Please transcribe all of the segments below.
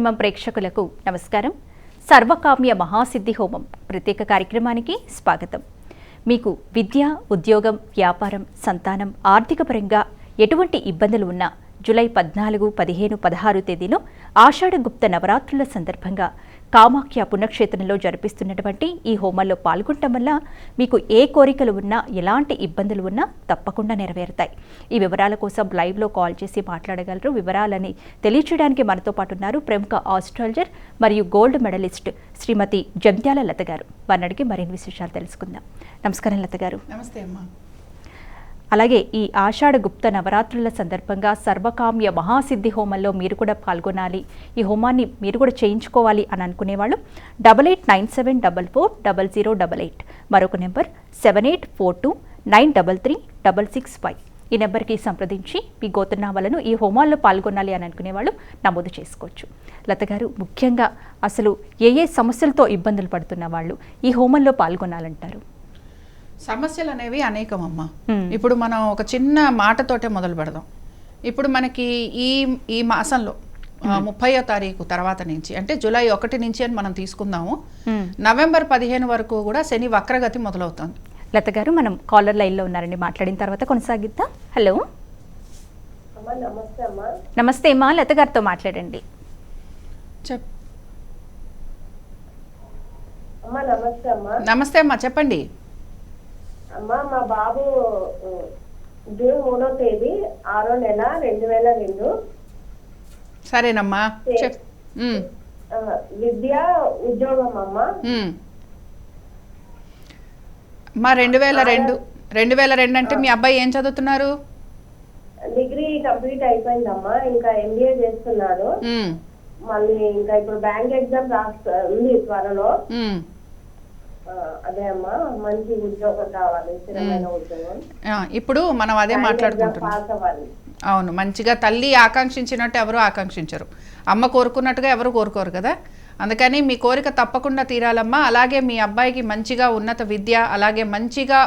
కార్యక్రమం ప్రేక్షకులకు నమస్కారం. సర్వకామ్య మహాసిద్ధి హోమం ప్రత్యేక కార్యక్రమానికి స్వాగతం. మీకు విద్య ఉద్యోగం వ్యాపారం సంతానం ఆర్థిక పరంగా ఎటువంటి ఇబ్బందులు ఉన్నా జూలై పద్నాలుగు పదిహేను పదహారు తేదీలో ఆషాఢ గుప్త నవరాత్రుల సందర్భంగా కామాఖ్య పుణ్యక్షేత్రంలో జరిపిస్తున్నటువంటి ఈ హోమాల్లో పాల్గొనటం వల్ల మీకు ఏ కోరికలు ఉన్నా ఎలాంటి ఇబ్బందులు ఉన్నా తప్పకుండా నెరవేరుతాయి. ఈ వివరాల కోసం లైవ్లో కాల్ చేసి మాట్లాడగలరు. వివరాలని తెలియచేయడానికి మనతో పాటు ఉన్నారు ప్రముఖ ఆస్ట్రాలజర్ మరియు గోల్డ్ మెడలిస్ట్ శ్రీమతి జంత్యాల లత గారు. వారిని అడిగి మరిన్ని విశేషాలు తెలుసుకుందాం. నమస్కారం లత గారు. నమస్తే అమ్మా. అలాగే ఈ ఆషాఢ గుప్త నవరాత్రుల సందర్భంగా సర్వకామ్య మహాసిద్ధి హోమంలో మీరు కూడా పాల్గొనాలి. ఈ హోమాన్ని మీరు కూడా చేయించుకోవాలి అని అనుకునేవాళ్ళు. Double eight nine seven double four double zero double eight. మరొక number seven eight four two nine double three double six five. ఈ నెంబర్కి సంప్రదించి మీ గోతనామాలను ఈ హోమాల్లో పాల్గొనాలి అని అనుకునేవాళ్ళు నమోదు చేసుకోవచ్చు. లత గారు ముఖ్యంగా అసలు ఏ ఏ సమస్యలతో ఇబ్బందులు పడుతున్న వాళ్ళు ఈ హోమంలో పాల్గొనాలంటారు? సమస్యలు అనేవి అనేకం అమ్మా. ఇప్పుడు మనం ఒక చిన్న మాటతోటే మొదలు పెడదాం. ఇప్పుడు మనకి ఈ ఈ మాసంలో ముప్పయో తారీఖు తర్వాత నుంచి అంటే జూలై ఒకటి నుంచి అని మనం తీసుకుందాము. నవంబర్ పదిహేను వరకు కూడా శని వక్రగతి మొదలవుతుంది. లత గారు మనం కాలర్ లైన్లో ఉన్నారండి మాట్లాడిన తర్వాత కొనసాగిద్దాం. హలో. అమ్మా నమస్తే అమ్మా. నమస్తే మా లత గారితో మాట్లాడండి. చెప్. నమస్తే అమ్మా చెప్పండి. అమ్మా మా బాబు జూన్ మూడో తేదీ ఆరో నెల రెండు వేల రెండు. సరేనమ్మా విద్య ఉద్యోగం అమ్మా. మ్మ్. మా రెండు వేల రెండు రెండు వేల రెండు అంటే మీ అబ్బాయి ఏం చదువుతున్నారు? డిగ్రీ కంప్లీట్ అయిపోయిందమ్మా ఇంకా ఎంబీఏ చేస్తున్నాడు. మ్మ్. మళ్ళీ ఇంకా ఇప్పుడు బ్యాంక్ ఎగ్జామ్ రాస్తా ఉంది త్వరలో. అదే అమ్మా మంచి ఉద్యోగం కావాలి స్థిరమైన ఉద్యోగం. ఆ, ఇప్పుడు మనం అదే మాట్లాడుకుంటున్నాం. అవును మంచిగా తల్లి ఆకాంక్షించినట్టు ఎవరు ఆకాంక్షించరు. అమ్మ కోరుకున్నట్టుగా ఎవరు కోరుకోరు కదా? అందుకని మీ కోరిక తప్పకుండా తీరాలమ్మా. అలాగే మీ అబ్బాయికి మంచిగా ఉన్నత విద్య అలాగే మంచిగా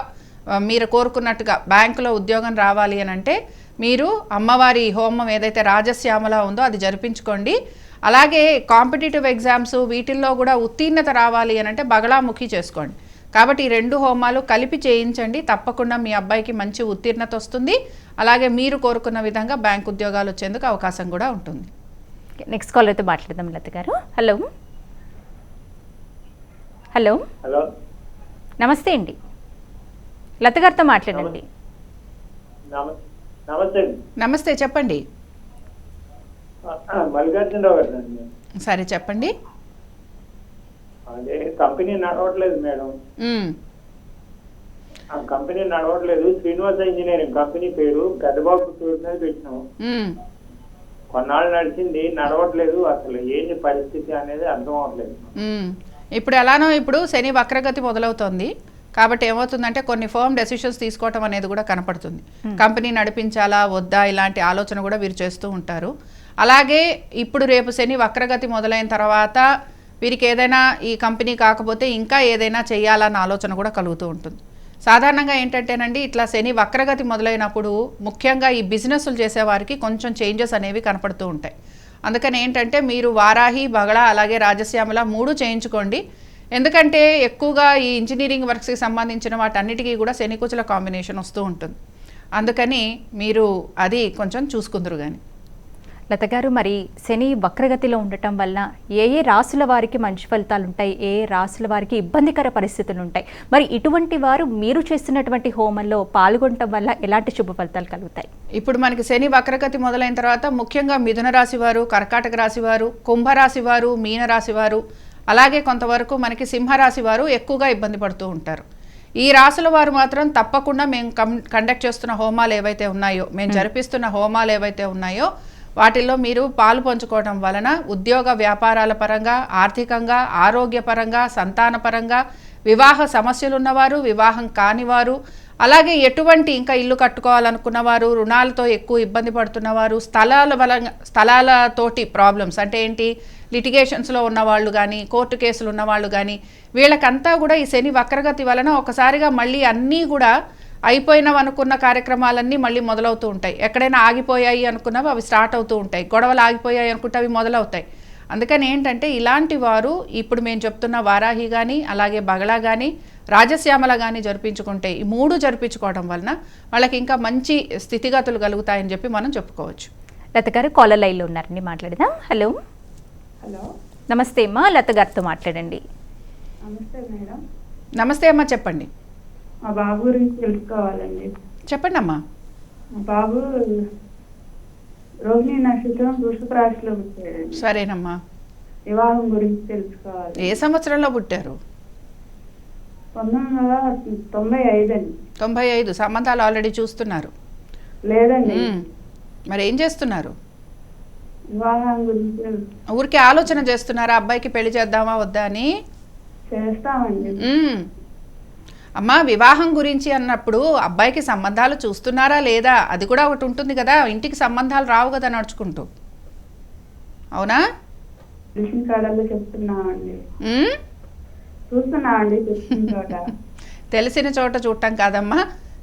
మీరు కోరుకున్నట్టుగా బ్యాంకులో ఉద్యోగం రావాలి అని అంటే మీరు అమ్మవారి హోమం ఏదైతే రాజశ్యామల ఉందో అది జరిపించుకోండి. అలాగే కాంపిటేటివ్ ఎగ్జామ్స్ వీటిల్లో కూడా ఉత్తీర్ణత రావాలి అని అంటే బగళాముఖి చేసుకోండి. కాబట్టి ఈ రెండు హోమాలు కలిపి చేయించండి. తప్పకుండా మీ అబ్బాయికి మంచి ఉత్తీర్ణత వస్తుంది. అలాగే మీరు కోరుకున్న విధంగా బ్యాంక్ ఉద్యోగాలు వచ్చేందుకు అవకాశం కూడా ఉంటుంది. నెక్స్ట్ కాలర్తో మాట్లాడదాం లత గారు. హలో హలో హలో నమస్తే అండి. లత గారితో మాట్లాడండి. నమ- నమస్తే చెప్పండి. మల్లికార్జునరావు గారు సరే చెప్పండి. అదే కంపెనీ నడవట్లేదు మేడం. ఆ కంపెనీ నడవట్లేదు. శ్రీనివాస ఇంజనీరింగ్ కంపెనీ పేరు పెద్దబాబు పేరు మీద పెట్టినాం. కొన్నాళ్ళు నడిచింది నడవట్లేదు. అసలు ఏంటి పరిస్థితి అనేది అర్థం అవట్లేదు. ఇప్పుడు ఎలానో ఇప్పుడు శని వక్రగతి మొదలవుతోంది. కాబట్టి ఏమవుతుందంటే కొన్ని ఫర్మ్ డెసిషన్స్ తీసుకోవటం అనేది కూడా కనపడుతుంది. కంపెనీ నడిపించాలా వద్దా ఇలాంటి ఆలోచన కూడా వీరు చేస్తూ ఉంటారు. అలాగే ఇప్పుడు రేపు శని వక్రగతి మొదలైన తర్వాత వీరికి ఏదైనా ఈ కంపెనీ కాకపోతే ఇంకా ఏదైనా చేయాలన్న ఆలోచన కూడా కలుగుతూ ఉంటుంది. సాధారణంగా ఏంటంటేనండి ఇట్లా శని వక్రగతి మొదలైనప్పుడు ముఖ్యంగా ఈ బిజినెస్లు చేసేవారికి కొంచెం చేంజెస్ అనేవి కనపడుతూ ఉంటాయి. అందుకని ఏంటంటే మీరు వారాహి బగళ అలాగే రాజశ్యామల మూడు చేయించుకోండి. ఎందుకంటే ఎక్కువగా ఈ ఇంజనీరింగ్ వర్క్స్కి సంబంధించిన వాటన్నిటికీ కూడా శనికుచుల కాంబినేషన్ వస్తూ ఉంటుంది. అందుకని మీరు అది కొంచెం చూసుకుందరు కానీ లత గారు మరి శని వక్రగతిలో ఉండటం వల్ల ఏ ఏ రాసుల వారికి మంచి ఫలితాలు ఉంటాయి? ఏ ఏ రాసుల వారికి ఇబ్బందికర పరిస్థితులు ఉంటాయి? మరి ఇటువంటి వారు మీరు చేస్తున్నటువంటి హోమంలో పాల్గొనటం వల్ల ఎలాంటి శుభ ఫలితాలు కలుగుతాయి? ఇప్పుడు మనకి శని వక్రగతి మొదలైన తర్వాత ముఖ్యంగా మిథున రాశి వారు కర్కాటక రాశి వారు కుంభరాశి వారు మీన రాశి వారు అలాగే కొంతవరకు మనకి సింహరాశి వారు ఎక్కువగా ఇబ్బంది పడుతూ ఉంటారు. ఈ రాశుల వారు మాత్రం తప్పకుండా మేము కం కండక్ట్ చేస్తున్న హోమాలు ఏవైతే ఉన్నాయో మేము. జరిపిస్తున్న హోమాలు ఏవైతే ఉన్నాయో వాటిల్లో మీరు పాలు పంచుకోవడం వలన ఉద్యోగ వ్యాపారాల పరంగా ఆర్థికంగా ఆరోగ్యపరంగా సంతానపరంగా వివాహ సమస్యలు ఉన్నవారు వివాహం కానివారు అలాగే ఎటువంటి ఇంకా ఇల్లు కట్టుకోవాలనుకున్నవారు రుణాలతో ఎక్కువ ఇబ్బంది పడుతున్నవారు స్థలాల బలంగా స్థలాలతోటి ప్రాబ్లమ్స్ అంటే ఏంటి? లిటిగేషన్స్లో ఉన్నవాళ్ళు కానీ కోర్టు కేసులు ఉన్నవాళ్ళు కానీ వీళ్ళకంతా కూడా ఈ శని వక్రగతి వలన ఒకసారిగా మళ్ళీ అన్నీ కూడా అయిపోయినవి అనుకున్న కార్యక్రమాలన్నీ మళ్ళీ మొదలవుతూ ఉంటాయి. ఎక్కడైనా ఆగిపోయాయి అనుకున్నవి అవి స్టార్ట్ అవుతూ ఉంటాయి. గొడవలు ఆగిపోయాయి అనుకుంటే అవి మొదలవుతాయి. అందుకని ఏంటంటే ఇలాంటి వారు ఇప్పుడు మేము చెప్తున్న వారాహి కానీ అలాగే బగళా కానీ రాజశ్యామల కానీ జరిపించుకుంటే ఈ మూడు జరిపించుకోవడం వలన వాళ్ళకి ఇంకా మంచి స్థితిగతులు కలుగుతాయని చెప్పి మనం చెప్పుకోవచ్చు. లత గారు కాలర్ లైన్లో ఉన్నారండి మాట్లాడదాం. హలో. హలో. నమస్తే అమ్మా లత గారితో మాట్లాడండి. నమస్తే మేడం. నమస్తే అమ్మా చెప్పండి. మా బాబు గురించి తెలుసుకోవాలండి. చెప్పండి అమ్మా. మా బాబు రోహిణి నక్షత్రం వృషభ రాశిలో పుట్టాడండి. సరేనమ్మా. వివాహం గురించి తెలుసుకోవాలి. ఏ సంవత్సరంలో పుట్టారు? పంతొమ్మిది వందల తొంభై ఐదు అండి. తొంభై ఐదు. సంబంధాలు ఆల్రెడీ చూస్తున్నారు. లేదండి. మ్మ్. మరి ఏం చేస్తున్నారు? వివాహం గురించి ఊరికే ఆలోచన చేస్తున్నారా? అబ్బాయికి పెళ్ళి చేద్దామా వద్దా అని? చేస్తామండి. మ్మ్. అమ్మా వివాహం గురించి అన్నప్పుడు అబ్బాయికి సంబంధాలు చూస్తున్నారా లేదా? అది కూడా ఒకటి ఉంటుంది కదా ఇంటికి సంబంధాలు రావు కదా నడుచుకుంటూ. అవునా? తెలిసిన చోట చూడటం కాదమ్మా.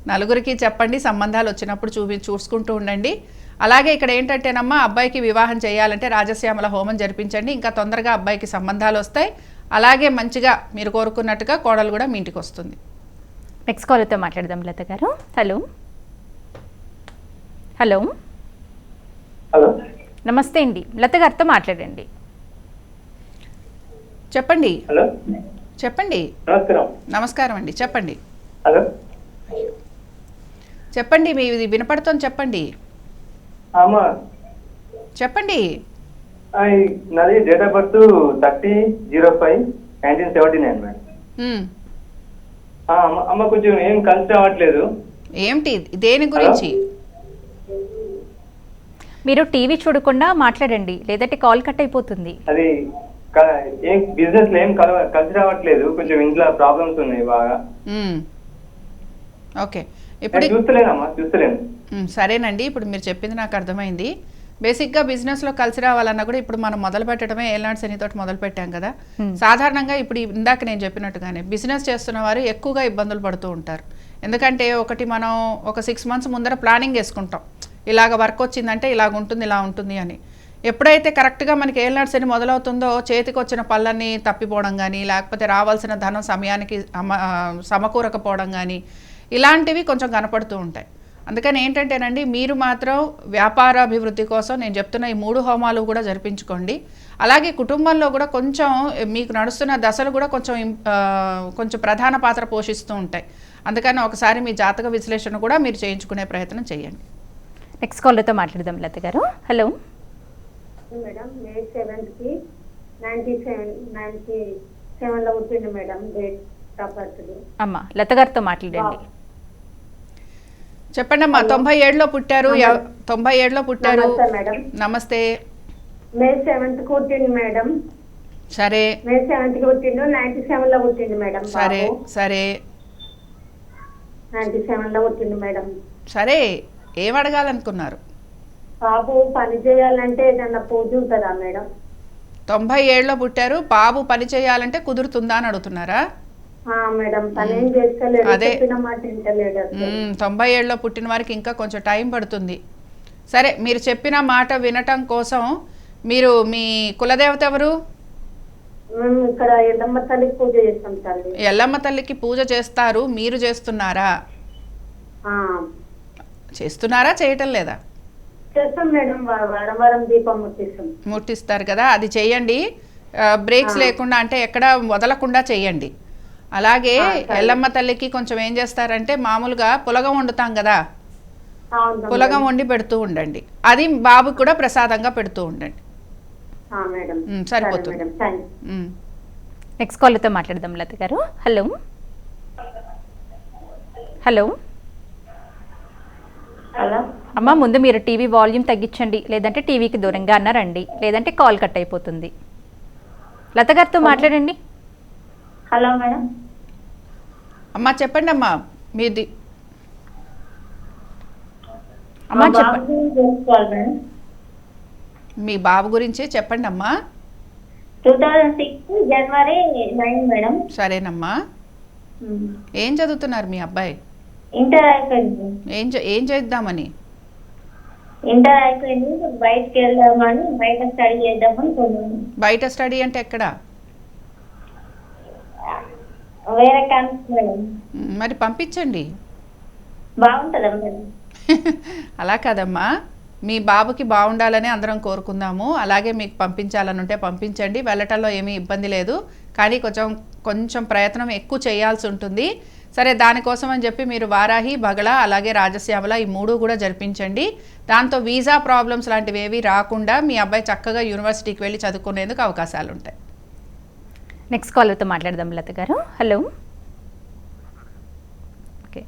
నలుగురికి చెప్పండి సంబంధాలు వచ్చినప్పుడు చూపి చూసుకుంటూ ఉండండి. అలాగే ఇక్కడ ఏంటంటేనమ్మా అబ్బాయికి వివాహం చేయాలంటే రాజశ్యామల హోమం జరిపించండి. ఇంకా తొందరగా అబ్బాయికి సంబంధాలు వస్తాయి. అలాగే మంచిగా మీరు కోరుకున్నట్టుగా కోడలు కూడా మీ ఇంటికి వస్తుంది. నెక్స్ట్ కాలర్తో మాట్లాడదాం లత గారు. హలో హలో హలో నమస్తే అండి. లత గారితో మాట్లాడండి. చెప్పండి. హలో చెప్పండి. నమస్కారం. నమస్కారం అండి. చెప్పండి. హలో చెప్పండి మీ ఇది వినపడుతోంది చెప్పండి. అమ్మా చెప్పండి. నాది date of birth thirty zero five nineteen seventy nine madam అమ్మ కొంచెం ఏం కలిసి రావట్లేదు. ఏమిటి? దేని గురించి? మీరు టీవీ చూడకుండా మాట్లాడండి లేదంటే కాల్ కట్ అయిపోతుంది. అది ఏం బిజినెస్లో ఏం కల కలిసి రావట్లేదు కొంచెం ఇంట్లో ప్రాబ్లమ్స్ ఉన్నాయి బాగా. ఓకే. ఇప్పుడు చూస్తలేనమ్మా చూస్తలేను. సరేనండి ఇప్పుడు మీరు చెప్పింది నాకు అర్థమైంది. బేసిక్గా బిజినెస్లో కలిసి రావాలన్నా కూడా ఇప్పుడు మనం మొదలు పెట్టడమే ఏలాంటి శనితోటి మొదలు పెట్టాం కదా. సాధారణంగా ఇప్పుడు ఇందాక నేను చెప్పినట్టుగానే బిజినెస్ చేస్తున్న వారు ఎక్కువగా ఇబ్బందులు పడుతూ ఉంటారు. ఎందుకంటే ఒకటి మనం ఒక సిక్స్ మంత్స్ ముందర ప్లానింగ్ వేసుకుంటాం. ఇలాగ వర్క్ వచ్చిందంటే ఇలాగ ఉంటుంది ఇలా ఉంటుంది అని. ఎప్పుడైతే కరెక్ట్గా మనకి ఏళ్ళనాడు శని మొదలవుతుందో చేతికి వచ్చిన పళ్ళని తప్పిపోవడం కానీ లేకపోతే రావాల్సిన ధనం సమయానికి సమకూరకపోవడం కానీ ఇలాంటివి కొంచెం కనపడుతూ ఉంటాయి. అందుకని ఏంటంటేనండి మీరు మాత్రం వ్యాపారాభివృద్ధి కోసం నేను చెప్తున్న ఈ మూడు హోమాలు కూడా జరిపించుకోండి. అలాగే కుటుంబంలో కూడా కొంచెం మీకు నడుస్తున్న దశలు కూడా కొంచెం కొంచెం ప్రధాన పాత్ర పోషిస్తూ ఉంటాయి. అందుకని ఒకసారి మీ జాతక విశ్లేషణ కూడా మీరు చేయించుకునే ప్రయత్నం చేయండి. నెక్స్ట్ కాలర్తో మాట్లాడదాం లత గారు. హలో మేడం మే సెవెంత్కి నైన్టీ సెవెన్ నైన్టీ పుట్టింది మేడం డేట్ అమ్మ లత గారితో మాట్లాడండి. చెప్పండి అమ్మా తొంభై ఏడులో పుట్టారు తొంభై ఏడులో పుట్టారు. నమస్తే మే సెవెంత్ పుట్టింది మేడం. సరే. మే సెవెంత్ పుట్టిండు నైన్టీ సెవెన్లో పుట్టింది మేడం సరే సరే. నైన్టీ సెవెన్లో పుట్టింది మేడం. సరే ఏం అడగాలనుకున్నారు బాబు పని చేయాలంటే ఏదన్నా పూజ ఉంటుందా మేడం? తొంభై ఏడులో పుట్టారు బాబు పని చేయాలంటే కుదురుతుందా అని అడుగుతున్నారా? మేడం. చెప్పిన మాట వింటలేడు తొంభై ఏడులో పుట్టిన వారికి ఇంకా కొంచెం టైం పడుతుంది. సరే మీరు చెప్పిన మాట వినటం కోసం మీరు మీ కులదేవత ఎవరు? ఇక్కడ ఎల్లమ్మ తల్లికి పూజ చేస్తాం తల్లి. ఎల్లమ్మ తల్లికి పూజ చేస్తారు మీరు చేస్తున్నారా? చేస్తున్నారా చేయటం లేదా? చేస్తాం మేడం వా- వారం వారం దీపం ముట్టిస్తాం. ముట్టిస్తారు కదా అది చేయండి. బ్రేక్స్ లేకుండా అంటే ఎక్కడ వదలకుండా చేయండి. అలాగే. ఎల్లమ్మ తల్లికి కొంచెం ఏం చేస్తారంటే మామూలుగా పులగం వండుతాం కదా? అవును పులగం. వండి పెడుతూ ఉండండి. అది బాబుకి కూడా ప్రసాదంగా పెడుతూ ఉండండి. సరిపోతుంది. నెక్స్ట్ కాలర్తో మాట్లాడదాం లత గారు. హలో. హలో. హలో. అమ్మ ముందు మీరు టీవీ వాల్యూమ్ తగ్గించండి. లేదంటే టీవీకి దూరంగా అన్న రండి లేదంటే కాల్ కట్ అయిపోతుంది. లత గారితో మాట్లాడండి. Hello madam. అమ్మా చెప్పండి అమ్మా మీది అమ్మ మా చెప్పండి మీ బాబు గురించే చెప్పండి అమ్మా two thousand six January nine madam. సరేనమ్మా. ఏం చదువుతున్నారు మీ అబ్బాయి? ఇంటర్ అయిపోయింది. ఏం ఏం చేద్దామని? ఇంటర్ అయిపోయింది బయటకు వెళ్దామని బయట స్టడీ చేద్దామని బయట స్టడీ అంటే ఎక్కడ? వేరే మరి పంపించండి. బాగుంటుందా మేడం అలా కాదమ్మా. మీ బాబుకి బాగుండాలని అందరం కోరుకుందాము. అలాగే మీకు పంపించాలని ఉంటే పంపించండి. వెళ్ళటంలో ఏమీ ఇబ్బంది లేదు. కానీ కొంచెం కొంచెం ప్రయత్నం ఎక్కువ చేయాల్సి ఉంటుంది. సరే దానికోసం అని చెప్పి మీరు వారాహి బగళ అలాగే రాజశ్యామల ఈ మూడు కూడా జరిపించండి. దాంతో వీసా ప్రాబ్లమ్స్ లాంటివి ఏవి రాకుండా మీ అబ్బాయి చక్కగా యూనివర్సిటీకి వెళ్ళి చదువుకునేందుకు అవకాశాలు ఉంటాయి నెక్స్ట్ కాలర్తో మాట్లాడదాం లత గారు. హలో ఓకే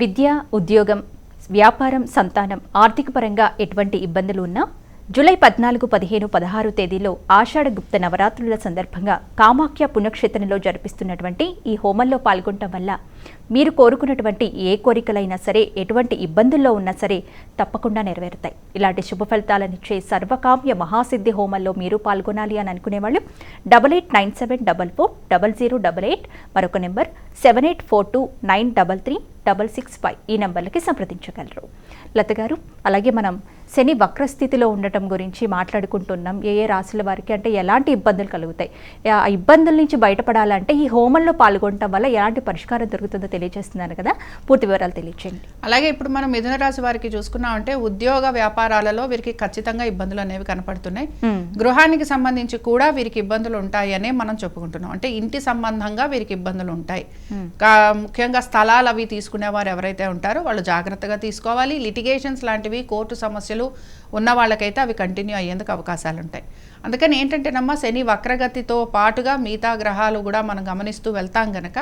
విద్య ఉద్యోగం వ్యాపారం సంతానం ఆర్థిక పరంగా ఎటువంటి ఇబ్బందులు ఉన్నా జూలై పద్నాలుగు పదిహేను పదహారు తేదీలో ఆషాఢగుప్త నవరాత్రుల సందర్భంగా కామాఖ్య పుణ్యక్షేత్రంలో జరిపిస్తున్నటువంటి ఈ హోమంలో పాల్గొనటం వల్ల మీరు కోరుకున్నటువంటి ఏ కోరికలైనా సరే ఎటువంటి ఇబ్బందుల్లో ఉన్నా సరే తప్పకుండా నెరవేరుతాయి. ఇలాంటి శుభ ఫలితాలనిచ్చే సర్వకామ్య మహాసిద్ధి హోమంలో మీరు పాల్గొనాలి అని అనుకునేవాళ్ళు double eight nine seven double four double zero double eight మరొక number seven eight four two nine double three double six five ఈ నెంబర్లకి సంప్రదించగలరు. లత గారు అలాగే మనం శని వక్రస్థితిలో ఉండటం గురించి మాట్లాడుకుంటున్నాం. ఏ ఏ రాశుల వారికి అంటే ఎలాంటి ఇబ్బందులు కలుగుతాయి? ఆ ఇబ్బందుల నుంచి బయటపడాలంటే ఈ హోమంలో పాల్గొనటం వల్ల ఎలాంటి పరిష్కారం దొరుకుతుంది? తెలియజేస్తున్నారు కదా. పూర్తి వివరాలు తెలియచేయండి. అలాగే ఇప్పుడు మనం మిథున రాశి వారికి చూసుకున్నామంటే ఉద్యోగ వ్యాపారాలలో వీరికి ఖచ్చితంగా ఇబ్బందులు అనేవి కనపడుతున్నాయి. గృహానికి సంబంధించి కూడా వీరికి ఇబ్బందులు ఉంటాయనే మనం చెప్పుకుంటున్నాం. అంటే ఇంటి సంబంధంగా వీరికి ఇబ్బందులు ఉంటాయి. ముఖ్యంగా స్థలాలు అవి తీసుకునేవారు ఎవరైతే ఉంటారో వాళ్ళు జాగ్రత్తగా తీసుకోవాలి. లిటిగేషన్స్ లాంటివి కోర్టు సమస్యలు ఉన్న వాళ్ళకైతే అవి కంటిన్యూ అయ్యేందుకు అవకాశాలు ఉంటాయి అందుకని ఏంటంటేనమ్మా శని వక్రగతితో పాటుగా మిగతా గ్రహాలు కూడా మనం గమనిస్తూ వెళ్తాం గనక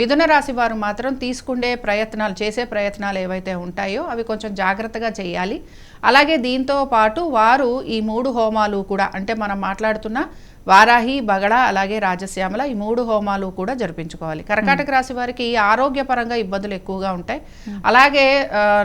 మిథున రాశి వారు మాత్రం తీసుకుండే ప్రయత్నాలు చేసే ప్రయత్నాలు ఏవైతే ఉంటాయో అవి కొంచెం జాగ్రత్తగా చేయాలి. అలాగే దీంతో పాటు వారు ఈ మూడు హోమాలు కూడా అంటే మనం మాట్లాడుతున్న వారాహి బగడ అలాగే రాజశ్యామల ఈ మూడు హోమాలు కూడా జరిపించుకోవాలి. కర్కాటక రాశి వారికి ఆరోగ్యపరంగా ఇబ్బందులు ఎక్కువగా ఉంటాయి. అలాగే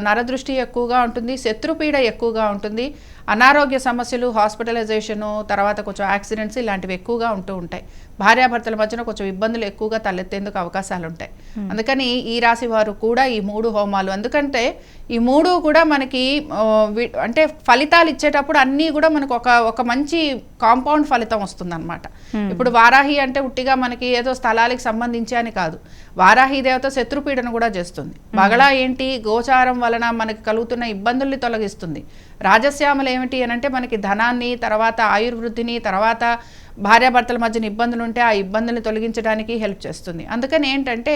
నరదృష్టి ఎక్కువగా ఉంటుంది శత్రుపీడ ఎక్కువగా ఉంటుంది. అనారోగ్య సమస్యలు హాస్పిటలైజేషను తర్వాత కొంచెం యాక్సిడెంట్స్ ఇలాంటివి ఎక్కువగా ఉంటూ ఉంటాయి. భార్యాభర్తల మధ్యన కొంచెం ఇబ్బందులు ఎక్కువగా తలెత్తేందుకు అవకాశాలు ఉంటాయి అందుకని ఈ రాశి వారు కూడా ఈ మూడు హోమాలు. ఎందుకంటే ఈ మూడు కూడా మనకి అంటే ఫలితాలు ఇచ్చేటప్పుడు అన్నీ కూడా మనకు ఒక ఒక మంచి కాంపౌండ్ ఫలితం వస్తుందన్నమాట. ఇప్పుడు వారాహి అంటే ఉట్టిగా మనకి ఏదో స్థలాలకు సంబంధించి అని కాదు. వారాహి దేవత శత్రుపీడను కూడా చేస్తుంది. బగళ ఏంటి? గోచారం వలన మనకి కలుగుతున్న ఇబ్బందుల్ని తొలగిస్తుంది. రాజశ్యామలు ఏమిటి అని అంటే మనకి ధనాన్ని తర్వాత ఆయుర్వృద్ధిని తర్వాత భార్యాభర్తల మధ్యన ఇబ్బందులు ఉంటే ఆ ఇబ్బందుల్ని తొలగించడానికి హెల్ప్ చేస్తుంది. అందుకని ఏంటంటే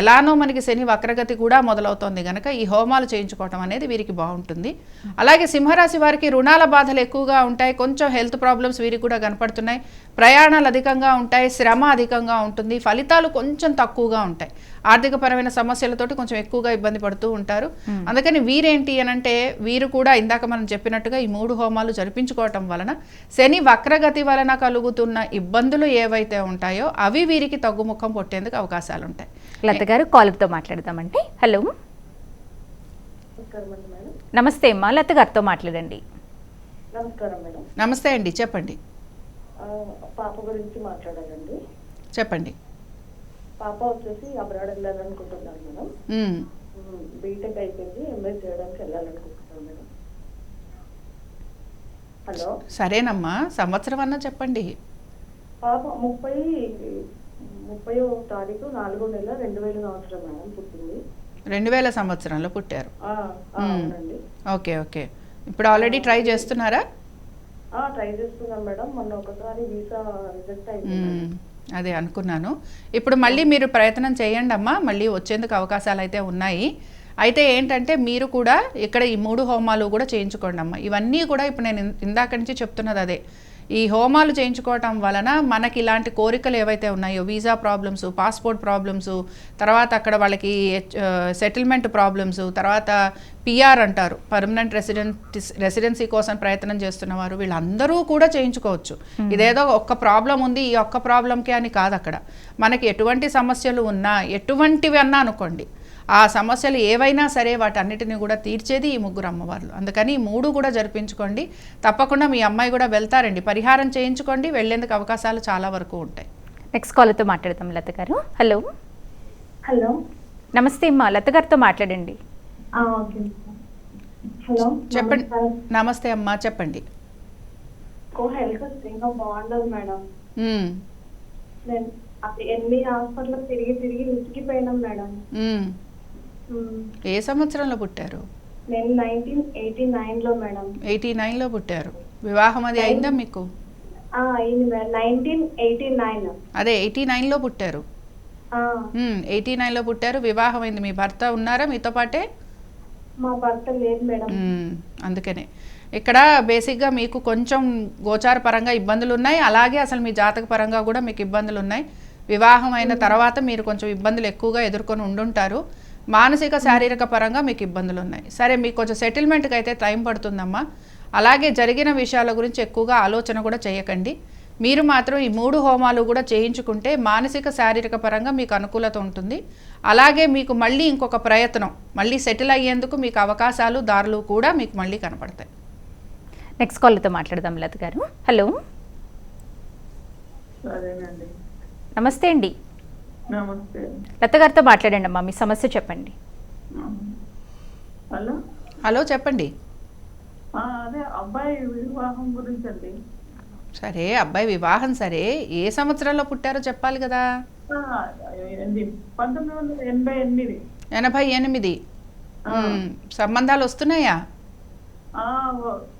ఎలానో మనకి శని వక్రగతి కూడా మొదలవుతోంది కనుక ఈ హోమాలు చేయించుకోవటం అనేది వీరికి బాగుంటుంది. అలాగే సింహరాశి వారికి రుణాల బాధలు ఎక్కువగా ఉంటాయి. కొంచెం హెల్త్ ప్రాబ్లమ్స్ వీరికి కూడా కనపడుతున్నాయి. ప్రయాణాలు అధికంగా ఉంటాయి. శ్రమ అధికంగా ఉంటుంది. ఫలితాలు కొంచెం తక్కువగా ఉంటాయి. ఆర్థికపరమైన సమస్యలతోటి కొంచెం ఎక్కువగా ఇబ్బంది పడుతూ ఉంటారు. అందుకని వీరేంటి అని అంటే వీరు కూడా ఇందాక మనం చెప్పినట్టుగా ఈ మూడు హోమాలు జరిపించుకోవటం వలన శని వక్రగతి వలన కలుగుతున్న ఇబ్బందులు ఏవైతే ఉంటాయో అవి వీరికి తగ్గుముఖం పొట్టేందుకు అవకాశాలు ఉంటాయి లత గారు కాలర్తో మాట్లాడదామండి. హలో. నమస్తే అమ్మా లత గారితో మాట్లాడండి. నమస్కారం మేడం. నమస్తే అండి చెప్పండి. ఆ, పాప గురించి మాట్లాడాలండి చెప్పండి. పాప వచ్చేసి అబ్రాడ్ వెళ్ళాలనుకుంటున్నాను మేడం. బీటెక్ అయిపోయింది ఎంఏ చేయడానికి వెళ్ళాలనుకుంటున్నాను మేడం. హలో. సరేనమ్మా సంవత్సరం అన్నా చెప్పండి. పాప ముప్పై ముప్పై తారీఖు నాలుగో నెల రెండు వేల సంవత్సరం మేడం పుట్టింది. రెండు వేల సంవత్సరంలో పుట్టారు. Okay okay. ఇప్పుడు ఆల్రెడీ ట్రై చేస్తున్నారా? ట్రై చేస్తున్నాను మేడం. మొన్న ఒకసారి వీసా రిజెక్ట్ అయింది. అదే అనుకున్నాను. ఇప్పుడు మళ్ళీ మీరు ప్రయత్నం చేయండి అమ్మా. మళ్ళీ వచ్చేందుకు అవకాశాలు అయితే ఉన్నాయి. అయితే ఏంటంటే మీరు కూడా ఇక్కడ ఈ మూడు హోమాలు కూడా చేయించుకోండి అమ్మా. ఇవన్నీ కూడా ఇప్పుడు నేను ఇందాక నుంచి చెప్తున్నది అదే. ఈ హోమాలు చేయించుకోవటం వలన మనకి ఇలాంటి కోరికలు ఏవైతే ఉన్నాయో వీసా ప్రాబ్లమ్స్ పాస్పోర్ట్ ప్రాబ్లమ్స్ తర్వాత అక్కడ వాళ్ళకి సెటిల్మెంట్ ప్రాబ్లమ్స్ తర్వాత పిఆర్ అంటారు పర్మనెంట్ రెసిడెంట్ రెసిడెన్సీ కోసం ప్రయత్నం చేస్తున్న వారు వీళ్ళందరూ కూడా చేయించుకోవచ్చు. ఇదేదో ఒక్క ప్రాబ్లం ఉంది ఈ ఒక్క ప్రాబ్లంకే అని కాదు అక్కడ. మనకి ఎటువంటి సమస్యలు ఉన్నా ఎటువంటివి అన్నా అనుకోండి ఆ సమస్యలు ఏవైనా సరే వాటన్నిటిని కూడా తీర్చేది ఈ ముగ్గురు అమ్మవార్లు. అందుకని ఈ మూడు కూడా జరిపించుకోండి. తప్పకుండా మీ అమ్మాయి కూడా వెళ్తారండి. పరిహారం చేయించుకోండి. వెళ్ళేందుకు అవకాశాలు చాలా వరకు ఉంటాయి. నెక్స్ట్ కాలర్తో మాట్లాడదాం లత గారు. హలో హలో నమస్తే అమ్మా. లత గారితో మాట్లాడండి. ఆ, ఓకే. హలో చెప్పండి. నమస్తే అమ్మా. చెప్పండి. హెల్త్ ఇంకా బాగుండదు మేడం. ఎన్ని హాస్పిటల్ తిరిగి తిరిగి విసిగిపోయినాం మేడం. ఏ సంవత్సరంలో పుట్టారు? నేను నైన్టీన్ ఎయిటీ నైన్లో మేడం. ఎయిటీ నైన్లో పుట్టారు. వివాహం అది అయిందా మీకు? నైన్టీన్ ఎయిటీ నైన్ అదే ఎయిటీ నైన్లో పుట్టారు. ఎయిటీ నైన్లో పుట్టారు. వివాహం అయింది. మీ భర్త ఉన్నారా మీతో పాటే? మా భర్త లేదు మేడం. అందుకనే. ఇక్కడ బేసిక్గా మీకు కొంచెం గోచార పరంగా ఇబ్బందులు ఉన్నాయి అలాగే అసలు మీ జాతక పరంగా కూడా మీకు ఇబ్బందులు ఉన్నాయి వివాహం అయిన తర్వాత మీరు కొంచెం ఇబ్బందులు ఎక్కువగా ఎదుర్కొని ఉండుంటారు. మానసిక శారీరక పరంగా మీకు ఇబ్బందులు ఉన్నాయి. సరే మీకు కొంచెం సెటిల్మెంట్కి అయితే టైం పడుతుందమ్మా. అలాగే జరిగిన విషయాల గురించి ఎక్కువగా ఆలోచన కూడా చేయకండి. మీరు మాత్రం ఈ మూడు హోమాలు కూడా చేయించుకుంటే మానసిక శారీరక పరంగా మీకు అనుకూలత ఉంటుంది. అలాగే మీకు మళ్ళీ ఇంకొక ప్రయత్నం మళ్ళీ సెటిల్ అయ్యేందుకు మీకు అవకాశాలు దారులు కూడా మీకు మళ్ళీ కనపడతాయి. నెక్స్ట్ కాల్తో మాట్లాడదాం లత గారు. హలో నమస్తే అండి. నమస్తే. లత గారితో మాట్లాడండి అమ్మా మీ సమస్య చెప్పండి. హలో. హలో చెప్పండి. ఆ, అదే అబ్బాయి వివాహం గురించి అండి సరే అబ్బాయి వివాహం సరే. ఏ సంవత్సరంలో పుట్టారో చెప్పాలి కదా? ఆ, ఏంది? పంతొమ్మిది వందల ఎనభై ఎనిమిది. ఎనభై ఎనిమిది. సంబంధాలు వస్తున్నాయా?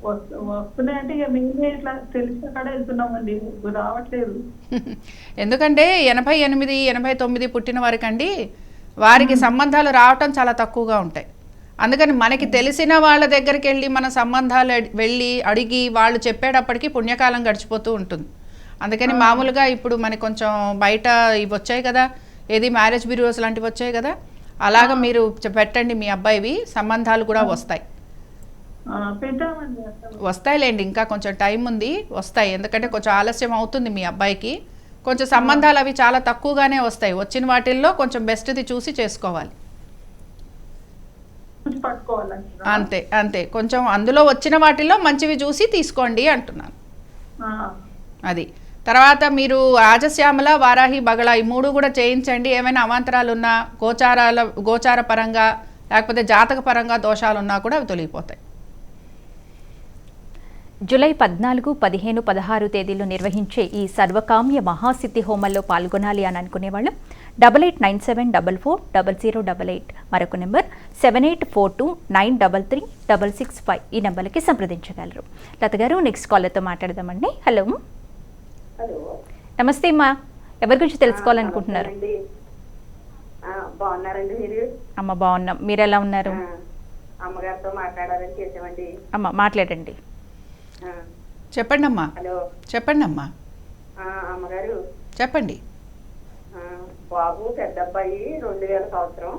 వస్తున్నాయంటే ఇక మేమే ఇట్లా తెలిసిన కాడ వెళ్తున్నామండి. రావట్లేదు. ఎందుకంటే ఎనభై ఎనిమిది ఎనభై తొమ్మిది పుట్టిన వారికండి వారికి సంబంధాలు రావటం చాలా తక్కువగా ఉంటాయి. అందుకని మనకి తెలిసిన వాళ్ళ దగ్గరికి వెళ్ళి మన సంబంధాలు వెళ్ళి అడిగి వాళ్ళు చెప్పేటప్పటికి పుణ్యకాలం గడిచిపోతూ ఉంటుంది. అందుకని మామూలుగా ఇప్పుడు మనకి కొంచెం బయట ఇవి వచ్చాయి కదా ఏది మ్యారేజ్ బ్యూరోస్ లాంటివి వచ్చాయి కదా అలాగ మీరు పెట్టండి మీ అబ్బాయివి సంబంధాలు కూడా వస్తాయి. వస్తాయిలేండి ఇంకా కొంచెం టైం ఉంది వస్తాయి. ఎందుకంటే కొంచెం ఆలస్యం అవుతుంది మీ అబ్బాయికి. కొంచెం సంబంధాలు అవి చాలా తక్కువగానే వస్తాయి. వచ్చిన వాటిల్లో కొంచెం బెస్ట్ది చూసి చేసుకోవాలి. అంతే అంతే. కొంచెం అందులో వచ్చిన వాటిల్లో మంచివి చూసి తీసుకోండి అంటున్నాను. అది. తర్వాత మీరు రాజశ్యామల వారాహి బగళ ఈ మూడు కూడా చేయించండి. ఏమైనా అవాంతరాలు ఉన్నా గోచారాల గోచార పరంగా లేకపోతే జాతక పరంగా దోషాలు ఉన్నా కూడా అవి తొలగిపోతాయి. జూలై పద్నాలుగు పదిహేను పదహారు తేదీల్లో నిర్వహించే ఈ సర్వకామ్య మహాసిద్ధి హోమంలో పాల్గొనాలి అని అనుకునే వాళ్ళు double eight nine seven double four double zero double eight మరొక number seven eight four two nine double three double six five ఈ నెంబర్కి సంప్రదించగలరు. లత గారు నెక్స్ట్ కాలర్తో మాట్లాడదామండి. హలో. నమస్తే అమ్మా. ఎవరి గురించి తెలుసుకోవాలనుకుంటున్నారు? అమ్మ బాగున్నాం. మీరు ఎలా ఉన్నారు అమ్మగారితో మాట్లాడాలని చేసామండి. అమ్మ మాట్లాడండి. చెప్పండి అమ్మా హలో. చెప్పండి అమ్మా అమ్మగారు. చెప్పండి. బాబు పెద్ద అబ్బాయి రెండు వేల సంవత్సరం.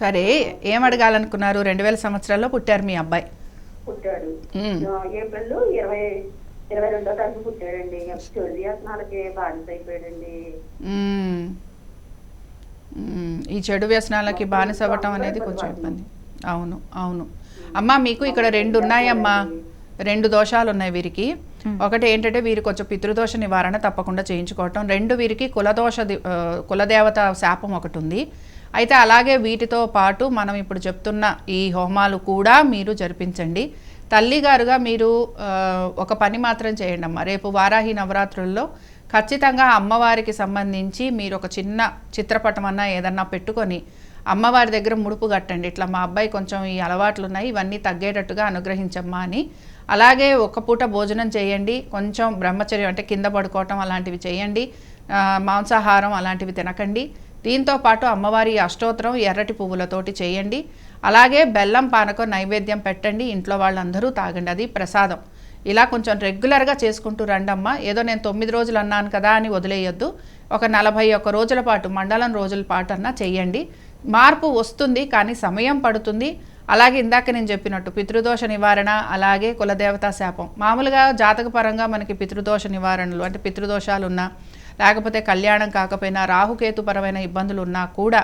సరే ఏం అడగాలనుకున్నారు? రెండు వేల సంవత్సరాల్లో పుట్టారు మీ అబ్బాయి. పుట్టాడు. ఏప్రిల్ ఇరవై ఇరవై రెండో తారీఖు పుట్టాడండి. చొల్లి వ్యసనాలకి బానిస అయిపోయాడండి. ఈ చెడు వ్యసనాలకి బానిస అవ్వటం అనేది కొంచెం ఇబ్బంది. అవును అవును. అమ్మా మీకు ఇక్కడ రెండు ఉన్నాయమ్మా రెండు దోషాలు ఉన్నాయి వీరికి ఒకటి ఏంటంటే వీరు కొంచెం పితృదోష నివారణ తప్పకుండా చేయించుకోవటం. రెండు వీరికి కులదోష కులదేవత శాపం ఒకటి ఉంది అయితే అలాగే వీటితో పాటు మనం ఇప్పుడు చెప్తున్న ఈ హోమాలు కూడా మీరు జరిపించండి. తల్లిగారుగా మీరు ఒక పని మాత్రం చేయండి అమ్మా రేపు వారాహి నవరాత్రుల్లో ఖచ్చితంగా అమ్మవారికి సంబంధించి మీరు ఒక చిన్న చిత్రపటం అన్నా ఏదన్నా పెట్టుకొని అమ్మవారి దగ్గర ముడుపు కట్టండి. ఇట్లా మా అబ్బాయి కొంచెం ఈ అలవాట్లు ఉన్నాయి ఇవన్నీ తగ్గేటట్టుగా అనుగ్రహించమ్మా అని. అలాగే ఒక పూట భోజనం చేయండి. కొంచెం బ్రహ్మచర్యం అంటే కింద పడుకోవటం అలాంటివి చేయండి. మాంసాహారం అలాంటివి తినకండి. దీంతో పాటు అమ్మవారి అష్టోత్తరం ఎర్రటి పువ్వులతోటి చేయండి. అలాగే బెల్లం పానకం నైవేద్యం పెట్టండి. ఇంట్లో వాళ్ళందరూ తాగండి. అది ప్రసాదం. ఇలా కొంచెం రెగ్యులర్గా చేసుకుంటూ రండమ్మా. ఏదో నేను తొమ్మిది రోజులు అన్నాను కదా అని వదిలేయొద్దు. ఒక నలభై ఒక్క రోజుల పాటు మండలం రోజుల పాటు అన్నా చేయండి. మార్పు వస్తుంది కానీ సమయం పడుతుంది. అలాగే ఇందాక నేను చెప్పినట్టు పితృదోష నివారణ అలాగే కులదేవతా శాపం. మామూలుగా జాతకపరంగా మనకి పితృదోష నివారణలు అంటే పితృదోషాలు ఉన్నా లేకపోతే కళ్యాణం కాకపోయినా రాహుకేతుపరమైన ఇబ్బందులు ఉన్నా కూడా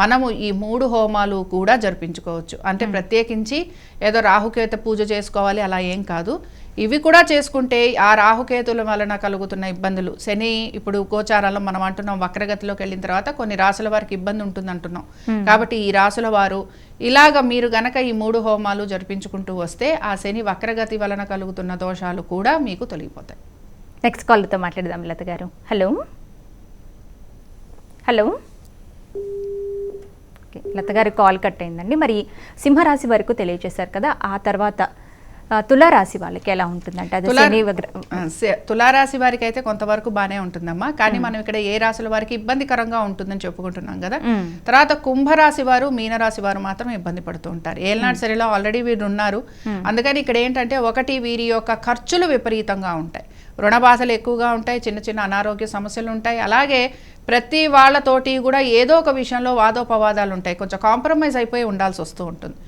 మనము ఈ మూడు హోమాలు కూడా జరిపించుకోవచ్చు. అంటే ప్రత్యేకించి ఏదో రాహుకేత పూజ చేసుకోవాలి అలా ఏం కాదు. ఇవి కూడా చేసుకుంటే ఆ రాహుకేతుల వలన కలుగుతున్న ఇబ్బందులు. శని ఇప్పుడు గోచారాల్లో మనం అంటున్నాం వక్రగతిలోకి వెళ్ళిన తర్వాత కొన్ని రాసుల వారికి ఇబ్బంది ఉంటుంది అంటున్నాం కాబట్టి ఈ రాసుల వారు ఇలాగ మీరు గనక ఈ మూడు హోమాలు జరిపించుకుంటూ వస్తే ఆ శని వక్రగతి వలన కలుగుతున్న దోషాలు కూడా మీకు తొలగిపోతాయి. నెక్స్ట్ కాల్తో మాట్లాడదాం లత గారు. హలో హలో ఓకే లత గారి కాల్ కట్ అయిందండి. మరి సింహరాశి వరకు తెలియజేశారు కదా ఆ తర్వాత తులారాశి వాళ్ళకి ఎలా ఉంటుందంటే అది తులారాశి వారికి అయితే కొంతవరకు బాగానే ఉంటుందమ్మా. కానీ మనం ఇక్కడ ఏ రాశుల వారికి ఇబ్బందికరంగా ఉంటుందని చెప్పుకుంటున్నాం కదా. తర్వాత కుంభరాశి వారు మీనరాశి వారు మాత్రం ఇబ్బంది పడుతూ ఉంటారు. ఏలనాడు సరిలో ఆల్రెడీ వీరు ఉన్నారు. అందుకని ఇక్కడ ఏంటంటే ఒకటి వీరి యొక్క ఖర్చులు విపరీతంగా ఉంటాయి. రుణ బాధలు ఎక్కువగా ఉంటాయి చిన్న చిన్న అనారోగ్య సమస్యలు ఉంటాయి. అలాగే ప్రతి వాళ్ళతోటి కూడా ఏదో ఒక విషయంలో వాదోపవాదాలు ఉంటాయి. కొంచెం కాంప్రమైజ్ అయిపోయి ఉండాల్సి వస్తూ ఉంటుంది.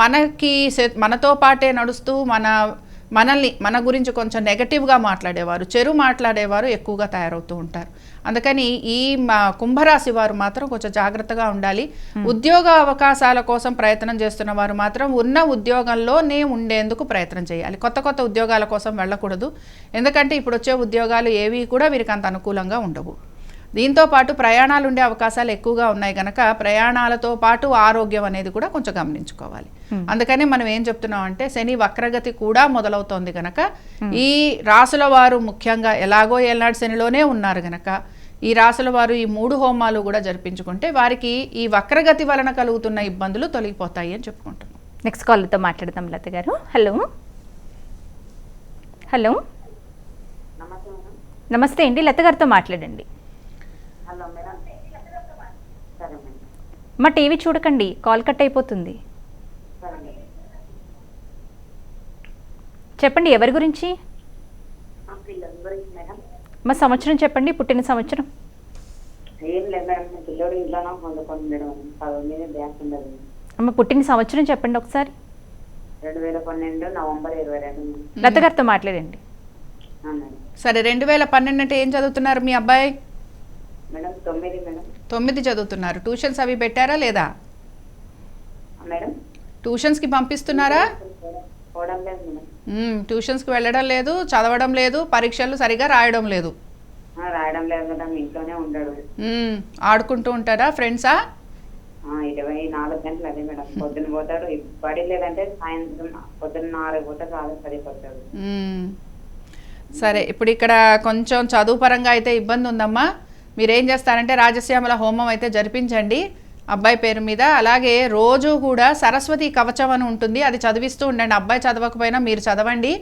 మనకి మనతో పాటే నడుస్తూ మన మనల్ని మన గురించి కొంచెం నెగటివ్గా మాట్లాడేవారు చెరు మాట్లాడేవారు ఎక్కువగా తయారవుతూ ఉంటారు. అందుకని ఈ మా కుంభరాశి వారు మాత్రం కొంచెం జాగ్రత్తగా ఉండాలి. ఉద్యోగ అవకాశాల కోసం ప్రయత్నం చేస్తున్న వారు మాత్రం ఉన్న ఉద్యోగంలోనే ఉండేందుకు ప్రయత్నం చేయాలి. కొత్త కొత్త ఉద్యోగాల కోసం వెళ్ళకూడదు. ఎందుకంటే ఇప్పుడు వచ్చే ఉద్యోగాలు ఏవి కూడా వీరికి అంత అనుకూలంగా ఉండవు. దీంతో పాటు ప్రయాణాలు ఉండే అవకాశాలు ఎక్కువగా ఉన్నాయి కనుక ప్రయాణాలతో పాటు ఆరోగ్యం అనేది కూడా కొంచెం గమనించుకోవాలి. అందుకని మనం ఏం చెప్తున్నాం అంటే శని వక్రగతి కూడా మొదలవుతోంది గనక ఈ రాసుల వారు ముఖ్యంగా ఎలాగో ఏనాడు శనిలోనే ఉన్నారు గనక ఈ రాసుల వారు ఈ మూడు హోమాలు కూడా జరిపించుకుంటే వారికి ఈ వక్రగతి వలన కలుగుతున్న ఇబ్బందులు తొలగిపోతాయి అని చెప్పుకుంటున్నాం. నెక్స్ట్ కాల్తో మాట్లాడదాం లత గారు. హలో హలో నమస్తే అండి. లత గారితో మాట్లాడండి. Hello madam. సరే మేడం. మా టీవీ చూడకండి కాల్ కట్ అయిపోతుంది. చెప్పండి ఎవరి గురించి? మా పిల్లల గురించి మేడం. మా సంవత్సరం చెప్పండి పుట్టిన సంవత్సరం. అమ్మ పుట్టిన సంవత్సరం చెప్పండి ఒకసారి. రెండు వేల పన్నెండు నవంబర్ ఇరవై రెండు. లత గారితో మాట్లాడండి. సరే రెండు వేల పన్నెండు అంటే ఏం చదువుతున్నారు మీ అబ్బాయి? తొమ్మిది మేడం. తొమ్మిది చదువుతున్నారు. ట్యూషన్స్ అవి పెట్టారా లేదా? ఆ, మేడం. ట్యూషన్స్కి పంపిస్తున్నారా? మ్మ్, ట్యూషన్స్కి వెళ్ళడం లేదు చదవడం లేదు పరీక్షలు సరిగా రాయడం లేదు. రాయడం లేదు మేడం ఇంట్లోనే ఉండడు. ఆడుకుంటూ ఉంటారా ఫ్రెండ్సా? ఇరవై నాలుగు గంటలు అదే మేడం. పొద్దున పోతాడు బడి లేదంటే సాయంత్రం పొద్దున్న పోతే కాదు సరిపోతాడు. సరే ఇప్పుడు ఇక్కడ కొంచెం చదువు పరంగా అయితే ఇబ్బంది ఉందమ్మా. మీరేం చేస్తారంటే రాజశ్యామల హోమం అయితే జరిపించండి. అబ్బాయి పేరు మీద అలాగే రోజు కూడా సరస్వతి కవచం అని ఉంటుంది. అది చదివిస్తూ ఉండండి. అబ్బాయి చదవకపోయినా మీరు చదవండి.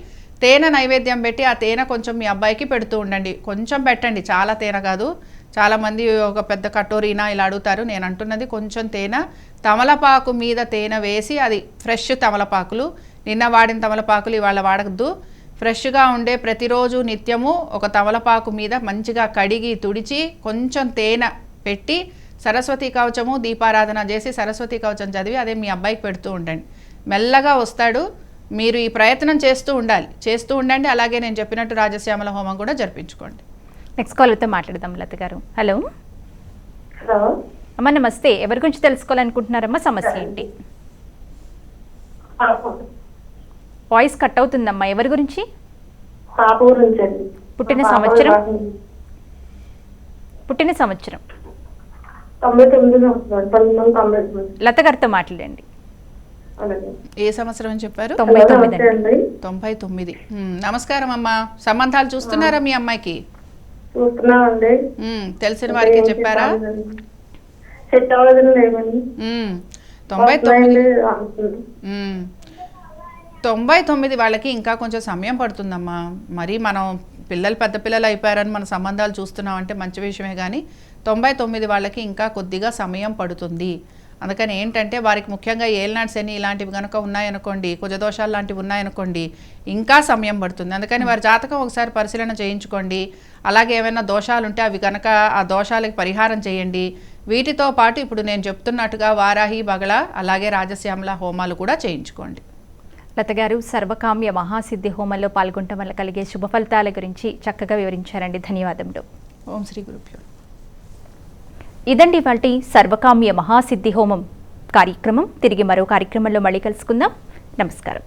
తేనె నైవేద్యం పెట్టి ఆ తేనె కొంచెం మీ అబ్బాయికి పెడుతూ ఉండండి. కొంచెం పెట్టండి. చాలా తేనె కాదు. చాలామంది ఒక పెద్ద కటోరీనా ఇలా అడుగుతారు. నేను అంటున్నది కొంచెం తేనె. తమలపాకు మీద తేనె వేసి అది ఫ్రెష్ తమలపాకులు. నిన్న వాడిన తమలపాకులు ఇవాళ వాడద్దు. ఫ్రెష్గా ఉండే ప్రతిరోజు నిత్యము ఒక తమలపాకు మీద మంచిగా కడిగి తుడిచి కొంచెం తేనె పెట్టి సరస్వతి కవచము దీపారాధన చేసి సరస్వతి కవచం చదివి అదే మీ అబ్బాయికి పెడుతూ ఉండండి. మెల్లగా వస్తాడు. మీరు ఈ ప్రయత్నం చేస్తూ ఉండాలి. చేస్తూ ఉండండి. అలాగే నేను చెప్పినట్టు రాజశ్యామల హోమం కూడా జరిపించుకోండి. నెక్స్ట్ కాల్తో మాట్లాడదాం లత గారు. హలో హలో అమ్మ నమస్తే. ఎవరి గురించి తెలుసుకోవాలనుకుంటున్నారమ్మా? సమస్య ఏంటి? వాయిస్ కట్ అవుతుందమ్మా. ఎవరి గురించి? పుట్టిన సంవత్సరం? పుట్టిన సంవత్సరం? లత గారితో మాట్లాడండి. అలాగే. ఏ సంవత్సరం అని చెప్పారు? తొంభై తొమ్మిది తొంభై తొమ్మిది. నమస్కారం అమ్మా. సంబంధాలు చూస్తున్నారా మీ అమ్మాయికి? తెలిసిన వారికి చెప్పారా? తొంభై తొమ్మిది. తొంభై తొమ్మిది వాళ్ళకి ఇంకా కొంచెం సమయం పడుతుందమ్మా. మరి మనం పిల్లలు పెద్ద పిల్లలు అయిపోయారని మన సంబంధాలు చూస్తున్నాం అంటే మంచి విషయమే కానీ తొంభై తొమ్మిది వాళ్ళకి ఇంకా కొద్దిగా సమయం పడుతుంది. అందుకని ఏంటంటే వారికి ముఖ్యంగా ఏలినాడు శని ఇలాంటివి కనుక ఉన్నాయనుకోండి కుజదోషాలు లాంటివి ఉన్నాయనుకోండి ఇంకా సమయం పడుతుంది. అందుకని వారి జాతకం ఒకసారి పరిశీలన చేయించుకోండి. అలాగే ఏమైనా దోషాలు ఉంటే అవి కనుక ఆ దోషాలకి పరిహారం చేయండి. వీటితో పాటు ఇప్పుడు నేను చెప్తున్నట్టుగా వారాహి బగళ అలాగే రాజశ్యామల హోమాలు కూడా చేయించుకోండి. లత గారు సర్వకామ్య మహాసిద్ధి హోమంలో పాల్గొనటం వల్ల కలిగే శుభ ఫలితాల గురించి చక్కగా వివరించారండి. ధన్యవాదములు. ఓం శ్రీ గురుభ్యో ఇదండి వాటి సర్వకామ్య మహాసిద్ధి హోమం కార్యక్రమం. తిరిగి మరో కార్యక్రమంలో మళ్ళీ కలుసుకుందాం. నమస్కారం.